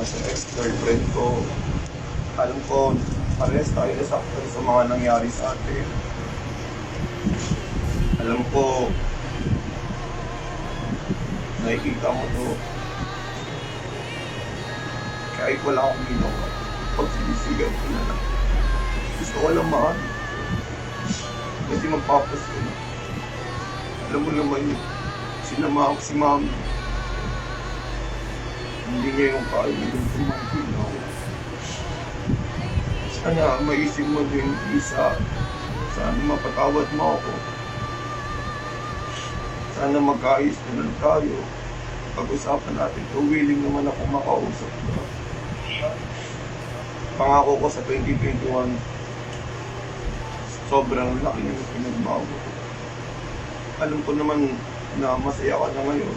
ah, sa ex-girlfriend ko. Alam ko, parehas tayo nasaktan sa mga nangyari sa atin. Alam ko, nakikita mo to. Kahit wala akong ginawa, pagsinisigan ko na lang. Gusto ko lang mahal. Kasi magpapas ko na. Alam mo naman yun, sinama ako si mami. Hindi niya yung kaya yung tumangkin ako. Sana maisip mo din isa. Sana mapatawad mo ako. Sana magkaayos na lang tayo. Pag-usapan natin to, willing naman ako makausap ka. Pangako ko sa 2021, sobrang laki ng pinagbago. Alam ko naman na masaya ka na ngayon.